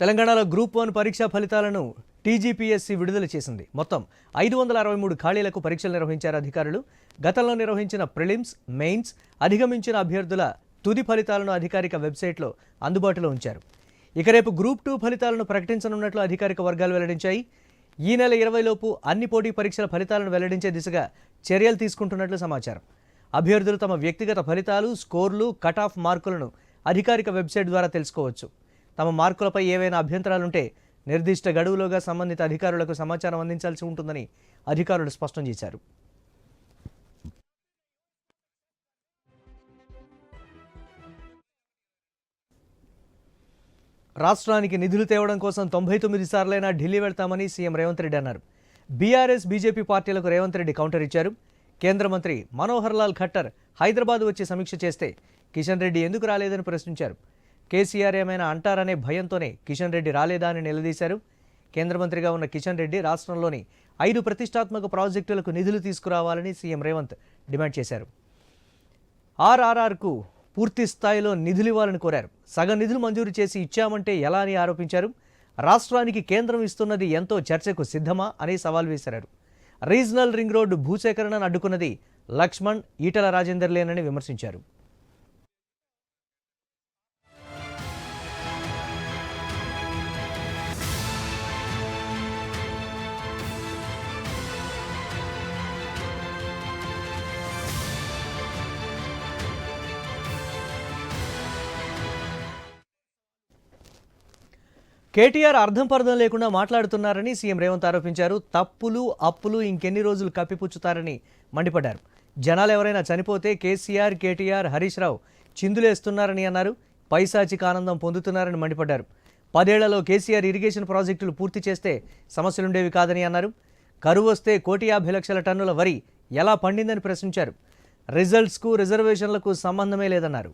తెలంగాణలో group one పరీక్షా ఫలితాలను టీజీపీఎస్సీ విడుదల చేసింది. మొత్తం ఐదు వందల అరవై మూడు ఖాళీలకు పరీక్షలు నిర్వహించారు అధికారులు. గతంలో నిర్వహించిన ప్రిలిమ్స్ మెయిన్స్ అధిగమించిన అభ్యర్థుల తుది ఫలితాలను అధికారిక వెబ్సైట్లో అందుబాటులో ఉంచారు. ఇక రేపు గ్రూప్ టూ ఫలితాలను ప్రకటించనున్నట్లు అధికారిక వర్గాలు వెల్లడించాయి. ఈ నెల ఇరవైలోపు అన్ని పోటీ పరీక్షల ఫలితాలను వెల్లడించే దిశగా చర్యలు తీసుకుంటున్నట్లు సమాచారం. అభ్యర్థులు తమ వ్యక్తిగత ఫలితాలు స్కోర్లు కట్ ఆఫ్ మార్కులను అధికారిక వెబ్సైట్ ద్వారా తెలుసుకోవచ్చు. తమ మార్కులపై ఏవైనా అభ్యంతరాలుంటే నిర్దిష్ట గడువులోగా సంబంధిత అధికారులకు సమాచారం అందించాల్సి ఉంటుందని అధికారులు స్పష్టం చేశారు. రాష్ట్రానికి నిధులు తేవడం కోసం తొంభై తొమ్మిది సార్లైనా ఢిల్లీ వెళ్తామని సీఎం రేవంత్ రెడ్డి అన్నారు. బీఆర్ఎస్ బీజేపీ పార్టీలకు రేవంత్ రెడ్డి కౌంటర్ ఇచ్చారు. కేంద్ర మంత్రి మనోహర్ లాల్ ఖట్టర్ హైదరాబాద్ వచ్చి సమీక్ష చేస్తే కిషన్ రెడ్డి ఎందుకు రాలేదని ప్రశ్నించారు. కేసీఆర్ ఏమైనా అంటారనే భయంతోనే కిషన్ రెడ్డి రాలేదా అని నిలదీశారు. కేంద్ర మంత్రిగా ఉన్న కిషన్ రెడ్డి రాష్ట్రంలోని ఐదు ప్రతిష్టాత్మక ప్రాజెక్టులకు నిధులు తీసుకురావాలని సీఎం రేవంత్ డిమాండ్ చేశారు. ఆర్ఆర్ఆర్కు పూర్తి స్థాయిలో నిధులు ఇవ్వాలని కోరారు. సగం నిధులు మంజూరు చేసి ఇచ్చామంటే ఎలా అని ఆరోపించారు. రాష్ట్రానికి కేంద్రం ఇస్తున్నది ఎంతో చర్చకు సిద్ధమా అని సవాల్ వేశారు. రీజనల్ రింగ్ రోడ్డు భూసేకరణను అడ్డుకున్నది లక్ష్మణ్ ఈటల రాజేందర్లేనని విమర్శించారు. కేటీఆర్ అర్థం పర్థం లేకుండా మాట్లాడుతున్నారని సీఎం రేవంత్ ఆరోపించారు. తప్పులు అప్పులు ఇంకెన్ని రోజులు కప్పిపుచ్చుతారని మండిపడ్డారు. జనాలు ఎవరైనా చనిపోతే కేసీఆర్ కేటీఆర్ హరీష్ రావు చిందులేస్తున్నారని అన్నారు. పైశాచిక ఆనందం పొందుతున్నారని మండిపడ్డారు. పదేళ్ళలో కేసీఆర్ ఇరిగేషన్ ప్రాజెక్టులు పూర్తి చేస్తే సమస్యలుండేవి కాదని అన్నారు. కరువు వస్తే కోటి యాభై లక్షల టన్నుల వరి ఎలా పండిందని ప్రశ్నించారు. రిజల్ట్స్కు రిజర్వేషన్లకు సంబంధమే లేదన్నారు.